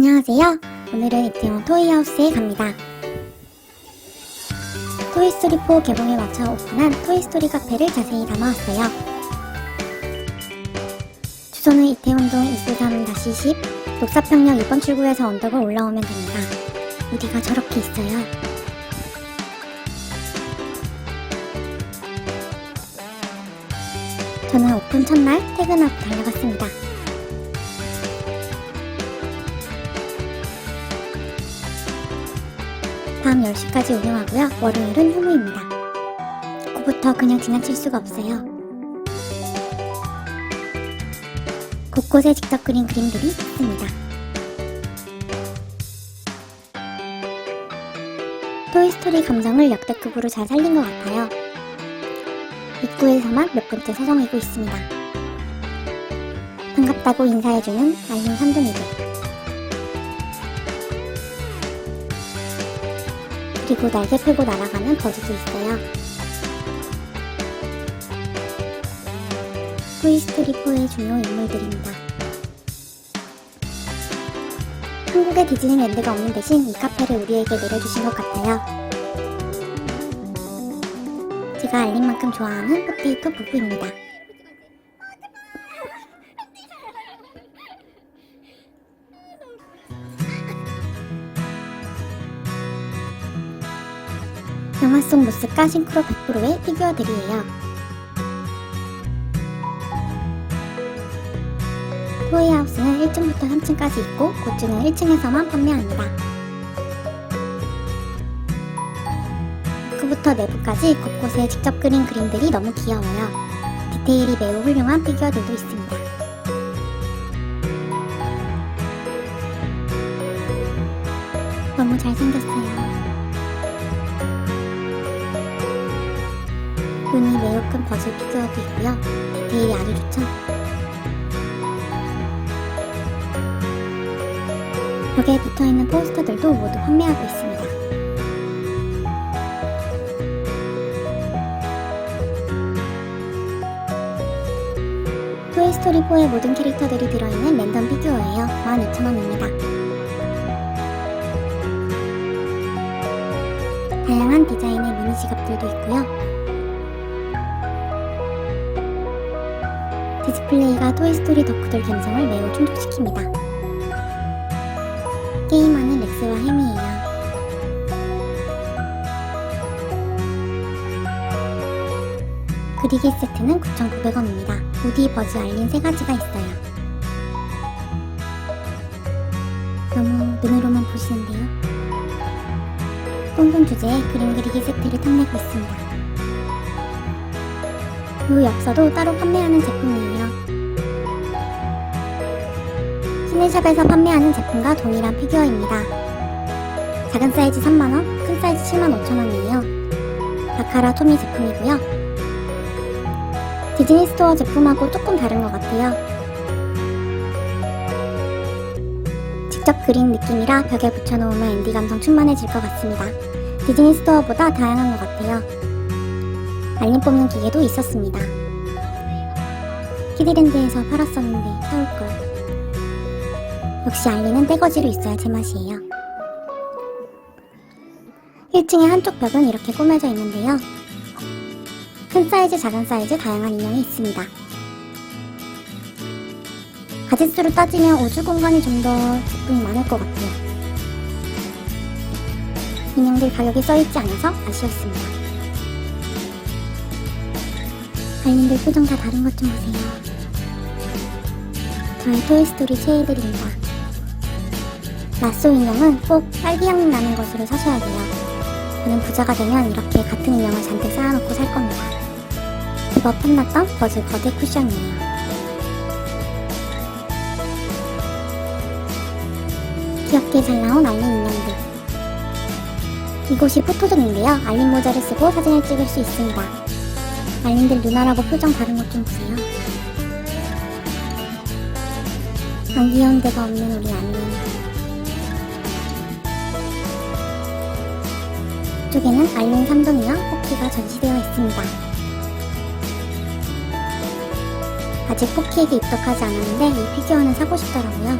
안녕하세요. 오늘은 이태원 토이하우스에 갑니다. 토이스토리4 개봉에 맞춰 오픈한 토이스토리 카페를 자세히 담아왔어요. 주소는 이태원동 293-10 녹사평역 2번 출구에서 언덕을 올라오면 됩니다. 어디가 저렇게 있어요. 저는 오픈 첫날 퇴근 하고 달려갔습니다. 밤 10시까지 운영하고요. 월요일은 휴무입니다. 입구부터 그냥 지나칠 수가 없어요. 곳곳에 직접 그린 그림들이 있습니다. 토이스토리 감성을 역대급으로 잘 살린 것 같아요. 입구에서만 몇 번째 서성이고 있습니다. 반갑다고 인사해주는 알림 삼둥이들. 그리고 날개 펴고 날아가는 버즈도 있어요. 토이스토리4의 중요 인물들입니다. 한국에 디즈니랜드가 없는 대신 이 카페를 우리에게 내려주신 것 같아요. 제가 알린 만큼 좋아하는 포테이토 부부입니다. 모습과 싱크로 100%의 피규어들이에요. 토이하우스는 1층부터 3층까지 있고 굿즈는 1층에서만 판매합니다. 입구부터 내부까지 곳곳에 직접 그린 그림들이 너무 귀여워요. 디테일이 매우 훌륭한 피규어들도 있습니다. 너무 잘생겼어요. 눈이 매우 큰 버즈 피규어도 있고요. 디테일이 아주 좋죠? 벽에 붙어있는 포스터들도 모두 판매하고 있습니다. 토이스토리 4의 모든 캐릭터들이 들어있는 랜덤 피규어예요. 12,000원입니다. 다양한 디자인의 미니 지갑들도 있고요. 디스플레이가 토이스토리 덕후들 감성을 매우 충족시킵니다. 게임하는 렉스와 햄이에요. 그리기 세트는 9,900원입니다. 우디, 버즈, 알린 세 가지가 있어요. 너무 눈으로만 보시는데요. 꽁돈 주제의 그림 그리기 세트를 탐내고 있습니다. 이 엽서도 따로 판매하는 제품이에요. 시네샵에서 판매하는 제품과 동일한 피규어입니다. 작은 사이즈 3만원, 큰 사이즈 7만 5천원이에요. 바카라 토미 제품이고요. 디즈니 스토어 제품하고 조금 다른 것 같아요. 직접 그린 느낌이라 벽에 붙여놓으면 앤디 감성 충만해질 것 같습니다. 디즈니 스토어보다 다양한 것 같아요. 알림 뽑는 기계도 있었습니다. 키디랜드에서 팔았었는데 사올걸. 역시 알리는 떼거지로 있어야 제맛이에요. 1층의 한쪽 벽은 이렇게 꾸며져 있는데요. 큰 사이즈, 작은 사이즈 다양한 인형이 있습니다. 가짓수로 따지면 우주 공간이 좀 더 제품이 많을 것 같아요. 인형들 가격이 써있지 않아서 아쉬웠습니다. 알림들 표정 다 다른 것 좀 보세요. 저의 토이스토리 최애들입니다. 라쏘 인형은 꼭 딸기향 나는 것으로 사셔야 돼요. 저는 부자가 되면 이렇게 같은 인형을 잔뜩 쌓아놓고 살 겁니다. 이거 탐났던 버즈 거대 쿠션이에요. 귀엽게 잘 나온 알린 인형들. 이곳이 포토존인데요. 알린 모자를 쓰고 사진을 찍을 수 있습니다. 알린들 누나라고 표정 다른 것 좀 보세요. 안 귀여운 데가 없는 우리 알린. 뒤쪽에는 알론 삼종이와 포키가 전시되어 있습니다. 아직 포키에게 입덕하지 않았는데 이 피규어는 사고 싶더라고요.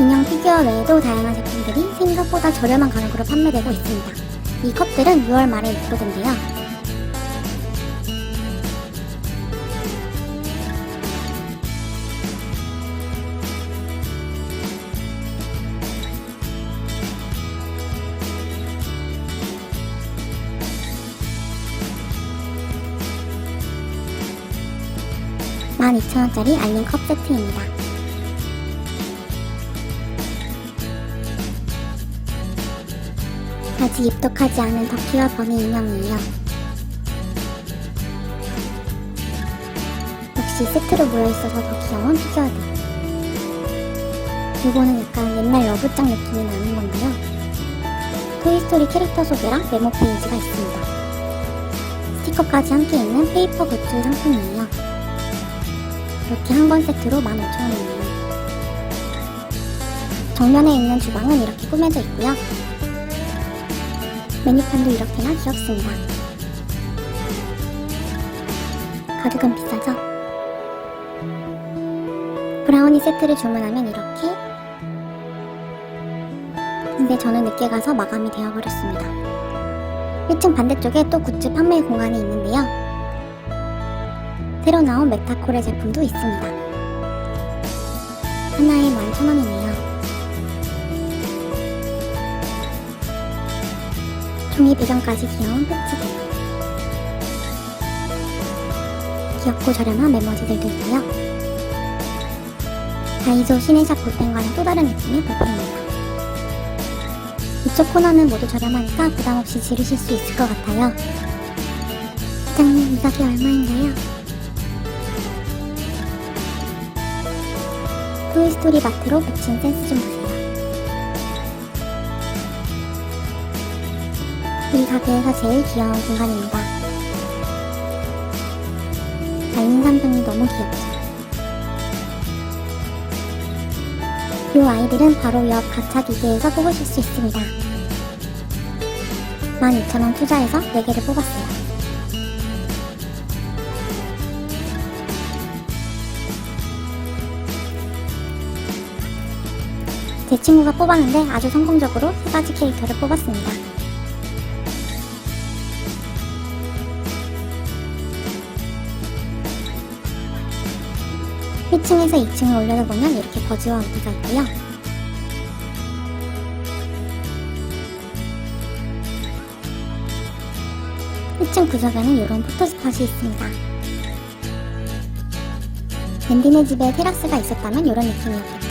인형 피규어 외에도 다양한 제품들이 생각보다 저렴한 가격으로 판매되고 있습니다. 이 컵들은 6월 말에 입고된대요. 만 2천원짜리 알림 컵 세트입니다. 아직 입덕하지 않은 덕키와 버니 인형이에요. 역시 세트로 모여있어서 더 귀여운 피규어들. 이거는 약간 옛날 러브장 느낌이 나는 건데요. 토이스토리 캐릭터 소개랑 메모 페이지가 있습니다. 스티커까지 함께 있는 페이퍼 굿즈 상품이에요. 이렇게 한권 세트로 15,000원이에요. 정면에 있는 주방은 이렇게 꾸며져 있고요. 메뉴판도 이렇게나 귀엽습니다. 가격은 비싸죠? 브라우니 세트를 주문하면 이렇게 근데 저는 늦게 가서 마감이 되어버렸습니다. 1층 반대쪽에 또 굿즈 판매 공간이 있는데요. 새로 나온 메타콜의 제품도 있습니다. 하나에 11,000원이네요. 종이 배경까지 귀여운 패치들. 귀엽고 저렴한 메모지들도 있고요. 다이소 시네샵 볼펜과는 또 다른 느낌의 볼펜입니다. 이쪽 코너는 모두 저렴하니까 부담없이 지르실 수 있을 것 같아요. 사장님, 이 가게 얼마인가요? 토이스토리 마트로 붙인 센스 좀 보세요. 이 가게에서 제일 귀여운 공간입니다. 알린 상품이 너무 귀엽죠. 이 아이들은 바로 옆 가차 기계에서 뽑으실 수 있습니다. 12,000원 투자해서 4개를 뽑았어요. 제 친구가 뽑았는데 아주 성공적으로 세 가지 캐릭터를 뽑았습니다. 일 1층에서 2층을 올려다 보면 이렇게 버즈와 우기가 있고요. 일층 구석에는 이런 포토스팟이 있습니다. 랜디네 집에 테라스가 있었다면 이런 느낌이었겠죠?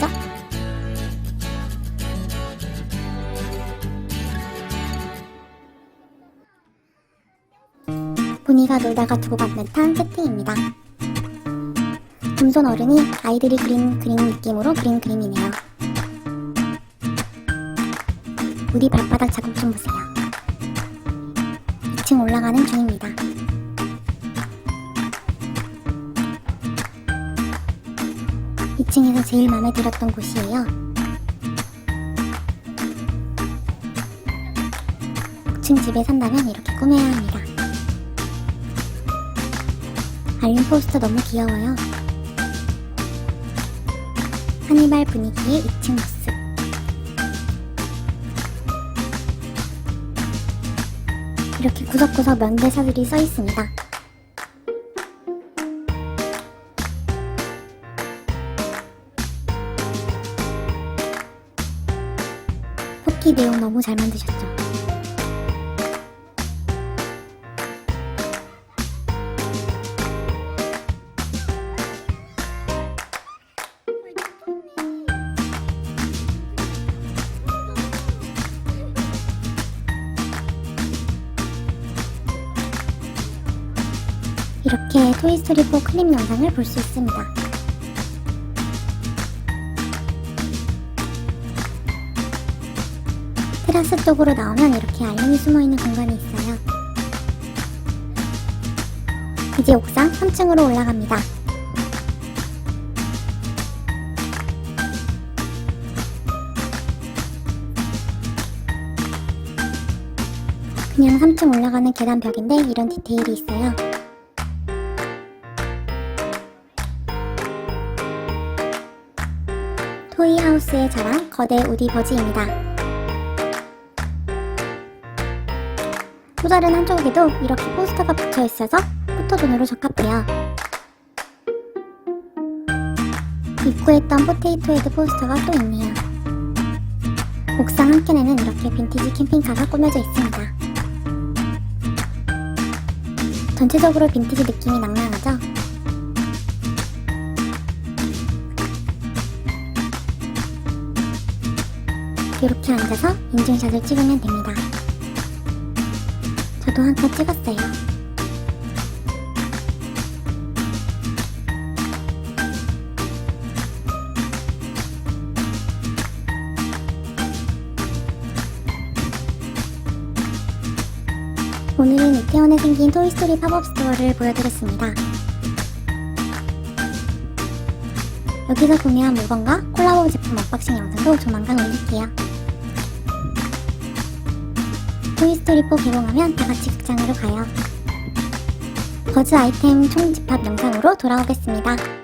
보니가 놀다가 두고 간 듯한 세팅입니다. 금손 어른이 아이들이 그린 그림 느낌으로 그린 그림이네요. 우리 발바닥 자국 좀 보세요. 2층 올라가는 중입니다. 이층에서 제일 마음에 들었던 곳이에요. 층 집에 산다면 이렇게 꾸며야 합니다. 알림 포스터 너무 귀여워요. 하니발 분위기의 2층 모습. 이렇게 구석구석 면대사들이 써 있습니다. 토끼 내용 너무 잘 만드셨죠? 이렇게 토이스토리 4 클립 영상을 볼 수 있습니다. 테라스 쪽으로 나오면 이렇게 알림이 숨어있는 공간이 있어요. 이제 옥상 3층으로 올라갑니다. 그냥 3층 올라가는 계단 벽인데 이런 디테일이 있어요. 토이하우스의 자랑 거대 우디 버지입니다. 또 다른 한쪽에도 이렇게 포스터가 붙여 있어서 포토존으로 적합해요. 입구에 있던 포테이토 헤드 포스터가 또 있네요. 옥상 한켠에는 이렇게 빈티지 캠핑카가 꾸며져 있습니다. 전체적으로 빈티지 느낌이 낭낭하죠? 이렇게 앉아서 인증샷을 찍으면 됩니다. 저도 한칸 찍었어요. 오늘은 이태원에 생긴 토이스토리 팝업 스토어를 보여드렸습니다. 여기서 구매한 물건과 콜라보 제품 언박싱 영상도 조만간 올릴게요. 토이스토리 4 개봉하면 다같이 극장으로 가요. 버즈 아이템 총집합 영상으로 돌아오겠습니다.